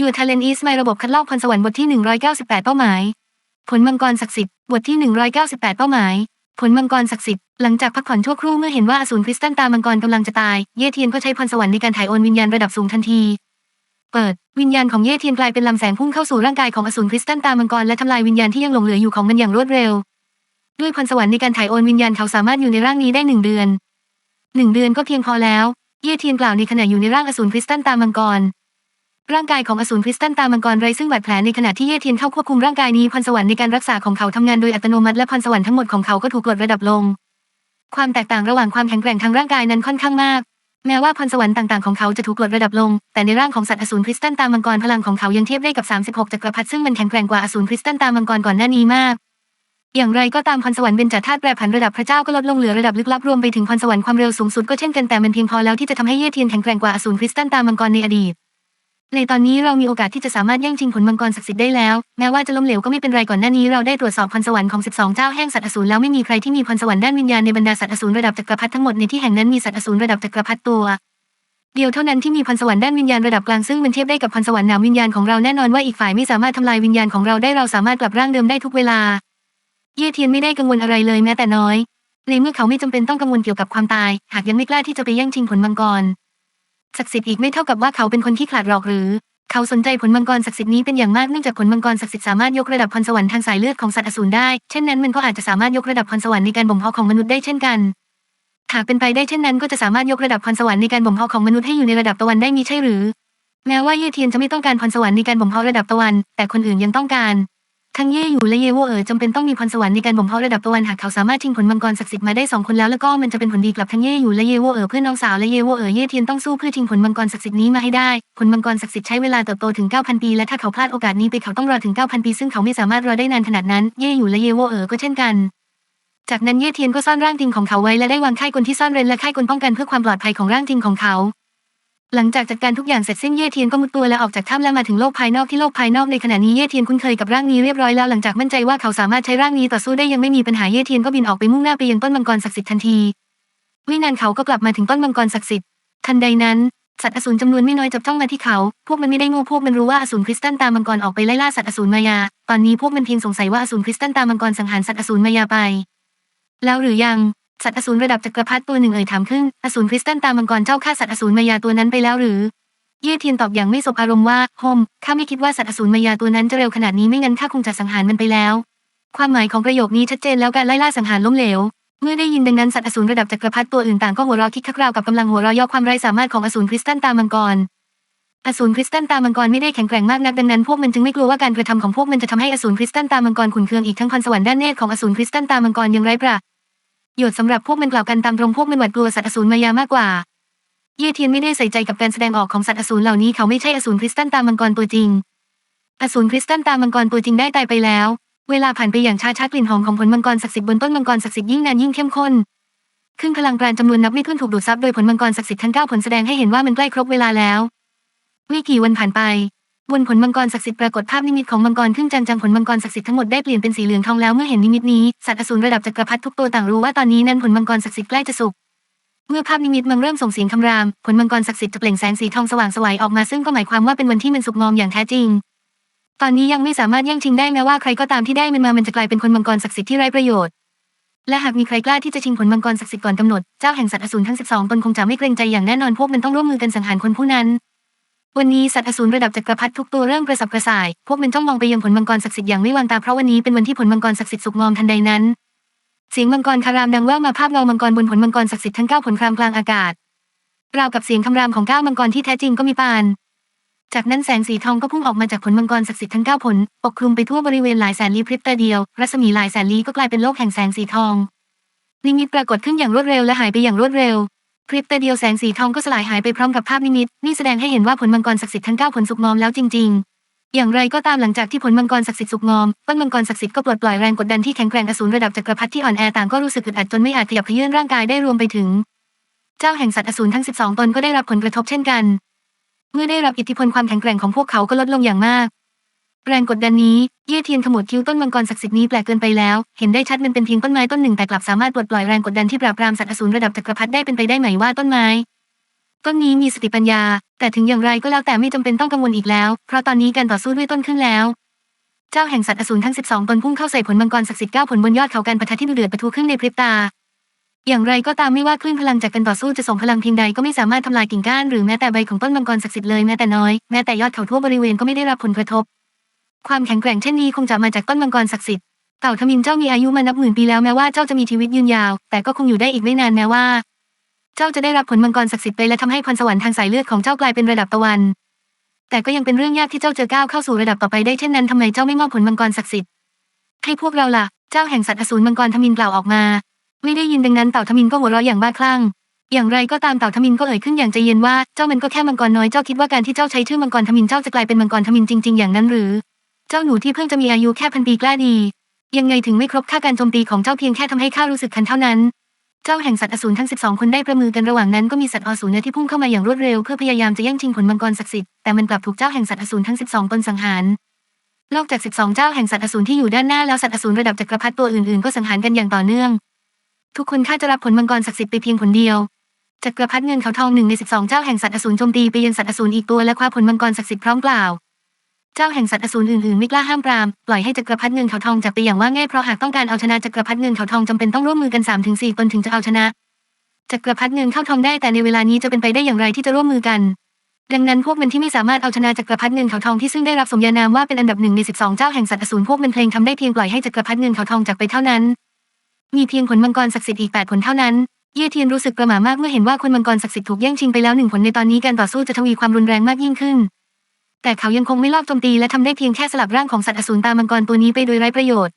ยูทาเลนอีสไมระบบคัดลอกพรสวรรค์บทที่ 198 เป้าหมาย ผลมังกรศักดิ์สิทธิ์ บทที่ 198 เป้าหมาย ผลมังกรศักดิ์สิทธิ์ หลังจากพักผ่อนชั่วครู่เมื่อเห็นว่าอสูรคริสตัลตามังกรกำลังจะตาย เย่เทียนก็ใช้พรสวรรค์ในการถ่ายโอนวิญญาณระดับสูงทันที เปิด วิญญาณของเย่เทียนกลายเป็นลำแสงพุ่งเข้าสู่ร่างกายของอสูรคริสตัลตามังกรและทำลายวิญญาณที่ยังหลงเหลืออยู่ของมันอย่างรวดเร็ว ด้วยพรสวรรค์ในการถ่ายโอนวิญญาณเขาสามารถอยู่ในร่างนี้ได้หนึ่งเดือนหนึ่งเดือนก็เพียงพอแล้ว เย่เทียนกล่าวในขณะอยู่ในร่างอสูรคริสตัลตามังกร ร่างกายของอสูรคริสตัลตามังกรไร้ซึ่งบาดแผลในขณะที่เย่เทียนเข้าควบคุมร่างกายนี้พรสวรรค์ในการรักษาของเขาทำงานโดยอัตโนมัติและพรสวรรค์ทั้งหมดของเขาก็ถูกลดระดับลง ความแตกต่างระหว่างความแข็งแกร่งทางร่างกายนั้นค่อนข้างมาก แม้ว่าพรสวรรค์ต่างๆของเขาจะถูกลดระดับลง แต่ในร่างของสัตว์อสูรคริสตัลตามังกรพลังของเขายังเทียบได้กับ 36 จักรพรรดิซึ่งมันแข็งแกร่งกว่าอสูรคริสตัลตามังกรก่อนหน้านี้มากอย่างไรก็ตามพรสวรรค์เบญจธาตุแปรผันระดับพระเจ้าก็ลดลงเหลือระดับลึกลับรวมไปถึงพรสวรรค์ความเร็วสูงสุดก็เช่นกันแต่มันเพียงพอแล้วที่จะทำให้เย่เทียนแข็งแกร่งกว่าอสูรคริสตัลตามังกรในอดีต ในตอนนี้เรามีโอกาสที่จะสามารถแย่งชิงผลมังกรศักดิ์สิทธิ์ได้แล้ว แม้ว่าจะล้มเหลวก็ไม่เป็นไรก่อนหน้านี้เราได้ตรวจสอบพรสวรรค์ของ 12 เจ้าแห่งสัตว์อสูรแล้วไม่มีใครที่มีพรสวรรค์ด้านวิญญาณในบรรดาสัตว์อสูรระดับจักรพรรดิทั้งหมดในที่แห่งนั้นมีสัตว์อสูรระดับจักรพรรดิตัวเดียวเท่านั้นที่มีพรสวรรค์ด้านวิญญาณระดับกลางซึ่งมันเทียบได้กับพรสวรรค์นามวิญญาณของเราแน่นอนว่าอีกฝ่ายไม่สามารถทำลายวิญญาณของเราได้เราสามารถกลับร่างเดิมได้ทุกเวลา เย่เทียนไม่ได้กังวลอะไรเลยแม้แต่น้อย ในเมื่อเขาไม่จำเป็นต้องกังวลเกี่ยวกับความตาย หากยังไม่กล้าที่จะไปแย่งชิงผลมังกร ศักดิ์สิทธิ์อีกไม่เท่ากับว่าเขาเป็นคนที่ขลาดหรอกหรือ เขาสนใจผลมังกรศักดิ์สิทธิ์นี้เป็นอย่างมากเนื่องจากผลมังกรศักดิ์สิทธิ์สามารถยกระดับพรสวรรค์ทางสายเลือดของสัตว์อสูรได้ เช่นนั้นมันก็อาจจะสามารถยกระดับพรสวรรค์ในการบ่มเพาะของมนุษย์ได้เช่นกันหากเป็นไปได้เช่นนั้นก็จะสามารถยกระดับพรสวรรค์ในการบ่มเพาะของมนุษย์ให้อยู่ในระดับตะวันได้มีใช่หรือ แม้ว่าเย่เทียนจะไม่ต้องการพรสวรรค์ในการบ่มเพาะระดับตะวัน แต่คนอื่นยังต้องการ ทั้งเย่อยู่และเยโวเอ๋อจำเป็นต้องมีพรสวรรค์ในการบ่มเพาะระดับตะวันหากเขาสามารถชิงผลมังกรศักดิ์สิทธิ์มาได้สองคนแล้วแล้วก็มันจะเป็นผลดีกลับทั้งเย่อยู่และเยโวเอ๋อเพื่อนน้องสาวและเยโวเอ๋อเย่เทียนต้องสู้เพื่อชิงผลมังกรศักดิ์สิทธิ์นี้มาให้ได้ ผลมังกรศักดิ์สิทธิ์ใช้เวลาเติบโตถึง 9,000 ปี และถ้าเขาพลาดโอกาสนี้ไปเขาต้องรอถึง 9,000 ปี ซึ่งเขาไม่สามารถรอได้นานขนาดนั้นเย่อยู่และเยโวเอ๋อก็เช่นกันจากนั้นเย่เทียนก็ซ่อนร่างจริงของเขาไว้และได้วางค่ายกลที่ซ่อนเร้นและค่ายกลป้องกันเพื่อความปลอดภัยของร่างจริงของเขา หลังจากจัดการทุกอย่างเสร็จสิ้นเย่เทียนก็มุดตัวและออกจากถ้ำและมาถึงโลกภายนอกที่โลกภายนอกในขณะนี้เย่เทียนคุ้นเคยกับร่างนี้เรียบร้อยแล้วหลังจากมั่นใจว่าเขาสามารถใช้ร่างนี้ต่อสู้ได้ยังไม่มีปัญหาเย่เทียนก็บินออกไปมุ่งหน้าไปยังต้นมังกรศักดิ์สิทธิ์ทันทีไม่นานเขาก็กลับมาถึงต้นมังกรศักดิ์สิทธิ์ทันใดนั้นสัตว์อสูรจำนวนไม่น้อยจับจ้องมาที่เขา พวกมันไม่ได้โง่พวกมันรู้ว่าอสูรคริสตัลตามมังกรออกไปไล่ล่าสัตว์อสูรมายา ตอนนี้พวกมันเพียงสงสัยว่าอสูรคริสตัลตามมังกรสังหารสัตว์อสูรมายาไป แล้วหรือยัง สัตว์อสูรระดับจักรพรรดิตัวหนึ่งเอ่ยถามขึ้น อสูรคริสตัลตามมังกรเจ้าฆ่าสัตว์อสูรมายาตัวนั้นไปแล้วหรือ เย่เทียนตอบอย่างไม่สบอารมณ์ว่าโฮมข้าไม่คิดว่าสัตว์อสูรมายาตัวนั้นจะเร็วขนาดนี้ไม่งั้นข้าคงจะสังหารมันไปแล้ว ความหมายของประโยคนี้ชัดเจนแล้วการไล่ล่าสังหารล้มเหลว เมื่อได้ยินดังนั้นสัตว์อสูรระดับจักรพรรดิตัวอื่นต่างก็หัวเราะคิกคักราวกับกำลังหัวเราะย่อความไร้สามารถของอสูรคริสตัลตามังกรอสูรคริสตัลตามังกรไม่ได้แข็งแกร่งมากนักดังนั้นพวกมันจึงไม่กลัวว่าการกระทำของพวกมันจะทำให้อสูรคริสตัลตามังกรขุนเคืองอีกทั้งพรสวรรค์ด้านเนตรของอสูรคริสตัลตามังกรยังไร้ประ โยชน์สำหรับพวกมันกล่าวกันตามตรงพวกมันหวาดกลัวสัตว์อสูรมายามากกว่า เย่เทียนไม่ได้ใส่ใจกับการแสดงออกของสัตว์อสูรเหล่านี้เขาไม่ใช่อสูรคริสตัลตามังกรตัวจริง อสูรคริสตัลตามังกรตัวจริงได้ตายไปแล้ว เวลาผ่านไปอย่างช้าช้ากลิ่นหอมของผลมังกรศักดิ์สิทธิ์บนต้นมังกรศักดิ์สิทธิ์ยิ่งนานยิ่งเข้มข้นครึ่งพลังปราณจำนวนนับไม่ถ้วนถูกดูดซับโดยผลมังกรศักดิ์สิทธิ์ทั้งเก้าผลแสดงให้เห็นว่ามันใกล้ครบเวลาแล้วไม่กี่วันผ่านไป บนผลมังกรศักดิ์สิทธิ์ปรากฏภาพนิมิตของมังกรครึ่งจันจังผลมังกรศักดิ์สิทธิ์ทั้งหมดได้เปลี่ยนเป็นสีเหลืองทองแล้วเมื่อเห็นนิมิตนี้สัตว์อสูรระดับจักรพรรดิทุกตัวต่างรู้ว่าตอนนี้นั้นผลมังกรศักดิ์สิทธิ์ใกล้จะสุกเมื่อภาพนิมิตมันเริ่มส่งเสียงคำรามผลมังกรศักดิ์สิทธิ์จะเปล่งแสงสีทองสว่างไสวัยออกมาซึ่งก็หมายความว่าเป็นวันที่มันสุกงอมอย่างแท้จริง ตอนนี้ยังไม่สามารถแย่งชิงได้แม้ว่าใครก็ตามที่ได้มันมามันจะกลายเป็นคนมังกรศักดิ์สิทธิ์ที่ไร้ประโยชน์และหากมีใครกล้าที่จะชิงผลมังกรศักดิ์สิทธิ์ก่อนกำหนด เจ้าแห่งสัตว์อสูรทั้ง 12 ตนคงจะไม่เกรงใจอย่างแน่นอนพวกมันต้องร่วมมือกันสังหารคนผู้นั้น วันนี้สัตว์อสูรระดับจักรพรรดิทุกตัวเริ่มกระสับกระส่าย พวกมันจ้องมองไปยังผลมังกรศักดิ์สิทธิ์อย่างไม่วางตาเพราะวันนี้เป็นวันที่ผลมังกรศักดิ์สิทธิ์สุกงอมทันใดนั้น เสียงมังกรคารามดังแว่วมาภาพเงามังกรบนผลมังกรศักดิ์สิทธิ์ทั้งเก้าผลครามกลางอากาศราวกับเสียงคำรามของเก้ามังกรที่แท้จริงก็มีปาน จากนั้นแสงสีทองก็พุ่งออกมาจากผลมังกรศักดิ์สิทธิ์ทั้งเก้าผลปกคลุมไปทั่วบริเวณหลายแสนลี้พริบตาเดียว รัศมีหลายแสนลี้ก็กลายเป็นโลกแห่งแสงสีทองนิมิตปรากฏขึ้นอย่างรวดเร็วและหายไปอย่างรวดเร็ว พริบตาเดียวแสงสีทองก็สลายหายไปพร้อมกับภาพนิมิต นี่แสดงให้เห็นว่าผลมังกรศักดิ์สิทธิ์ทั้งเก้าผลสุกงอมแล้วจริง ๆ อย่างไรก็ตามหลังจากที่ผลมังกรศักดิ์สิทธิ์สุกงอมต้นมังกรศักดิ์สิทธิ์ก็ปลดปล่อยแรงกดดันที่แข็งแกร่งอสูรระดับจักรพรรดิที่อ่อนแอต่างก็รู้สึกอึดอัดจนไม่อาจขยับเขยื้อนร่างกายได้รวมไปถึง เจ้าแห่งสัตว์อสูรทั้ง 12 ตนก็ได้รับผลกระทบเช่นกัน เมื่อได้รับอิทธิพลความแข็งแกร่งของพวกเขาก็ลดลงอย่างมาก แรงกดดันนี้ เย่เทียนขมวดคิ้วต้นมังกรศักดิ์สิทธิ์นี้แปลกเกินไปแล้ว เห็นได้ชัดมันเป็นเพียงต้นไม้ต้นหนึ่งแต่กลับสามารถปลดปล่อยแรงกดดันที่ปราบปรามสัตว์อสูรระดับจักรพรรดิได้เป็นไปได้ไหมว่าต้นไม้ ต้นนี้มีสติปัญญา แต่ถึงอย่างไรก็แล้วแต่ไม่จำเป็นต้องกังวลอีกแล้ว เพราะตอนนี้การต่อสู้ด้วยต้นขึ้นแล้ว เจ้าแห่งสัตว์อสูรทั้ง 12 ตนพุ่งเข้าใส่ผลมังกรศักดิ์สิทธิ์เก้าผลบนยอดเขาการปะทะที่ดุเดือดปะทุขึ้นในพริบตา อย่างไรก็ตามไม่ว่าคลื่นพลังจากการต่อสู้จะส่งพลังเพียงใดก็ไม่สามารถทำลายกิ่งก้านหรือแม้แต่ใบของต้นมังกรศักดิ์สิทธิ์เลยแม้แต่น้อยแม้แต่ยอดเขาทั่วบริเวณก็ไม่ได้รับผลกระทบ ความแข็งแกร่งเช่นนี้คงจะมาจากต้นมังกรศักดิ์สิทธิ์เต่าทมินเจ้ามีอายุมานับหมื่นปีแล้วแม้ว่าเจ้าจะมีชีวิตยืนยาว แต่ก็คงอยู่ได้อีกไม่นานแม้ว่า เจ้าจะได้รับผลมังกรศักดิ์สิทธิ์ไปและทำให้พรสวรรค์ทางสายเลือดของเจ้ากลายเป็นระดับตะวัน แต่ก็ยังเป็นเรื่องยากที่เจ้าจะก้าวเข้าสู่ระดับต่อไปได้เช่นนั้นทำไมเจ้าไม่มอบผลมังกรศักดิ์สิทธิ์ให้พวกเราล่ะ เจ้าแห่งสัตว์อสูรมังกรทมินกล่าวออกมา ไม่ได้ยินดังนั้นเต่าทมินก็หัวเราะอย่างบ้าคลั่งอย่างไรก็ตามเต่าทมินก็เอ่ยขึ้นอย่างใจเย็นว่าเจ้ามันก็แค่มังกรน้อยเจ้าคิดว่าการที่เจ้าใช้ชื่อมังกรทมินเจ้าจะกลายเป็นมังกรทมินจริง ๆ อย่างนั้นหรือ จ้าหนูที่เพิ่งจะมีอายุแค่พันปีกล้าดี ยังไงถึงไม่ครบค่าการโจมตีของเจ้าเพียงแค่ทำให้ข้ารู้สึกคันเท่านั้น เจ้าแห่งสัตว์อสูรทั้ง 12 คนได้ประมือกันระหว่างนั้นก็มีสัตว์อสูรที่พุ่งเข้ามาอย่างรวดเร็วเพื่อพยายามจะแย่งชิงผลมังกรศักดิ์สิทธิ์แต่มันกลับถูกเจ้าแห่งสัตว์อสูรทั้ง 12 ตนสังหารนอกจาก 12 เจ้าแห่งสัตว์อสูรที่อยู่ด้านหน้าแล้วสัตว์อสูรระดับจักรพรรดิตัวอื่นๆก็สังหารกันอย่างต่อเนื่อง ทุกคนข้าจะรับผลมังกรศักดิ์สิทธิ์ไปเพียงผลเดียวจักรพรรดิเงินเขาทองหนึ่งใน 12 เจ้าแห่งสัตว์อสูรโจมตีไปยังสัตว์อสูรอีกตัวและคว้าผลมังกรศักดิ์สิทธิ์พร้อมกล่าว เจ้าแห่งสัตว์อสูรอื่นๆไม่กล้าห้ามปราม ปล่อยให้จักรพรรดิเงินเขาทองจากไปอย่างว่าง่ายเพราะหากต้องการเอาชนะจักรพรรดิเงินเขาทองจำเป็นต้องร่วมมือกัน3-4ถึงตนถึงจะเอาชนะจักรพรรดิเงินเข้าทองได้แต่ในเวลานี้จะเป็นไปได้อย่างไรที่จะร่วมมือกัน ดังนั้นพวกมันที่ไม่สามารถเอาชนะจักรพรรดิเงินเขาทองที่ซึ่งได้รับสมญานามว่าเป็นอันดับหนึ่งใน12 เจ้าแห่งสัตว์อสูรพวกมันเพลงทำได้เพียงปล่อยให้จักรพรรดิเงินเขาทองจากไปเท่านั้น มีเพียงผลมังกรศักดิ์สิทธิ์อีก8ผลเท่านั้นเย่เทียนรู้สึกประหม่ามากเมื่อเห็นว่าคนมังกรศักดิ์สิทธิ์ถูกแย่งชิงไปแล้วหนึ่งผลในตอนนี้การต่อสู้จะทวีความรุนแรงมากยิ่งขึ้น แต่เขายังคงไม่ลอบโจมตีและทำได้เพียงแค่สลับร่างของสัตว์อสูรตามังกรตัวนี้ไปโดยไร้ประโยชน์